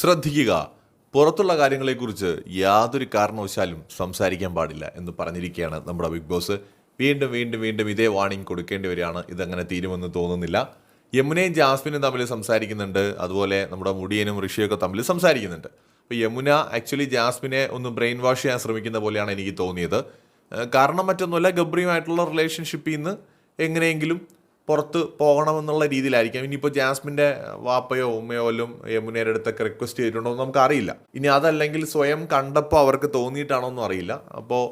ശ്രദ്ധിക്കുക. പുറത്തുള്ള കാര്യങ്ങളെക്കുറിച്ച് യാതൊരു കാരണവശാലും സംസാരിക്കാൻ പാടില്ല എന്ന് പറഞ്ഞിരിക്കുകയാണ് നമ്മുടെ ബിഗ് ബോസ്. വീണ്ടും വീണ്ടും വീണ്ടും ഇതേ വാണിംഗ് കൊടുക്കേണ്ടി വരികയാണ്. ഇതങ്ങനെ തീരുമെന്ന് തോന്നുന്നില്ല. യമുനയും ജാസ്മിനും തമ്മിൽ സംസാരിക്കുന്നുണ്ട്. അതുപോലെ നമ്മുടെ മുടിയനും ഋഷിയൊക്കെ തമ്മിൽ സംസാരിക്കുന്നുണ്ട്. അപ്പോൾ യമുന ആക്ച്വലി ജാസ്മിനെ ഒന്ന് ബ്രെയിൻ വാഷ് ചെയ്യാൻ ശ്രമിക്കുന്ന പോലെയാണ് എനിക്ക് തോന്നിയത്. കാരണം മറ്റൊന്നുമല്ല ഗബ്രിയുമായിട്ടുള്ള റിലേഷൻഷിപ്പിൽ നിന്ന് എങ്ങനെയെങ്കിലും പുറത്ത് പോകണമെന്നുള്ള രീതിയിലായിരിക്കാം. ഇനിയിപ്പോൾ ജാസ്മിന്റെ വാപ്പയോ ഉമ്മയോ വല്ലതും യമുനയുടെ അടുത്തൊക്കെ റിക്വസ്റ്റ് ചെയ്തിട്ടുണ്ടോ എന്ന് നമുക്കറിയില്ല. ഇനി അതല്ലെങ്കിൽ സ്വയം കണ്ടപ്പോൾ അവർക്ക് തോന്നിയിട്ടാണോ എന്നും അറിയില്ല. അപ്പോൾ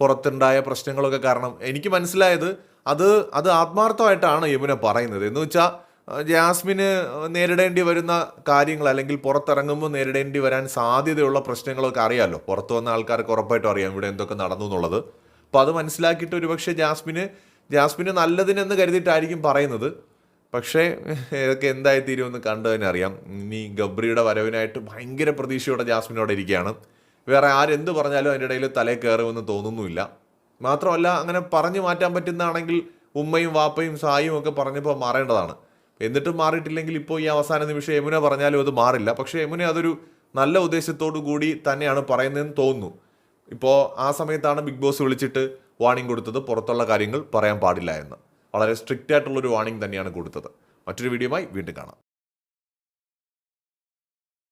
പുറത്തുണ്ടായ പ്രശ്നങ്ങളൊക്കെ കാരണം എനിക്ക് മനസ്സിലായത് അത് അത് ആത്മാർത്ഥമായിട്ടാണ് യമുന പറയുന്നത്. എന്ന് വെച്ചാൽ ജാസ്മിന് നേരിടേണ്ടി വരുന്ന കാര്യങ്ങൾ അല്ലെങ്കിൽ പുറത്തിറങ്ങുമ്പോൾ നേരിടേണ്ടി വരാൻ സാധ്യതയുള്ള പ്രശ്നങ്ങളൊക്കെ അറിയാമല്ലോ പുറത്ത് വന്ന ആൾക്കാർക്ക് ഉറപ്പായിട്ടും അറിയാം ഇവിടെ എന്തൊക്കെ നടന്നു എന്നുള്ളത്. അപ്പോൾ അത് മനസ്സിലാക്കിയിട്ട് ഒരുപക്ഷെ ജാസ്മിന് ജാസ്മിന് നല്ലതിനെന്ന് കരുതിയിട്ടായിരിക്കും പറയുന്നത്. പക്ഷേ ഇതൊക്കെ എന്തായിത്തീരുമെന്ന് കണ്ടു തന്നെ അറിയാം. ഇനി ഗബ്രിയുടെ വരവിനായിട്ട് ഭയങ്കര പ്രതീക്ഷയോടെ ജാസ്മിനോടെ ഇരിക്കുകയാണ്. വേറെ ആരെന്ത് പറഞ്ഞാലും അതിന്റെ ഇടയിൽ തലേ കയറുമെന്ന് തോന്നുന്നുമില്ല. മാത്രമല്ല അങ്ങനെ പറഞ്ഞു മാറ്റാൻ പറ്റുന്നതാണെങ്കിൽ ഉമ്മയും വാപ്പയും സായും ഒക്കെ പറഞ്ഞപ്പോൾ മാറേണ്ടതാണ്. എന്നിട്ടും മാറിയിട്ടില്ലെങ്കിൽ ഇപ്പോൾ ഈ അവസാന നിമിഷം യമുന പറഞ്ഞാലും അത് മാറില്ല. പക്ഷേ യമുന അതൊരു നല്ല ഉദ്ദേശത്തോടു കൂടി തന്നെയാണ് പറയുന്നതെന്ന് തോന്നുന്നു. ഇപ്പോൾ ആ സമയത്താണ് ബിഗ് ബോസ് വിളിച്ചിട്ട് വാണിംഗ് കൊടുത്തത് പുറത്തുള്ള കാര്യങ്ങൾ പറയാൻ പാടില്ല എന്ന്. വളരെ സ്ട്രിക്റ്റ് ആയിട്ടുള്ളൊരു വാണിംഗ് തന്നെയാണ് കൊടുത്തത്. മറ്റൊരു വീഡിയോയുമായി വീണ്ടും കാണാം.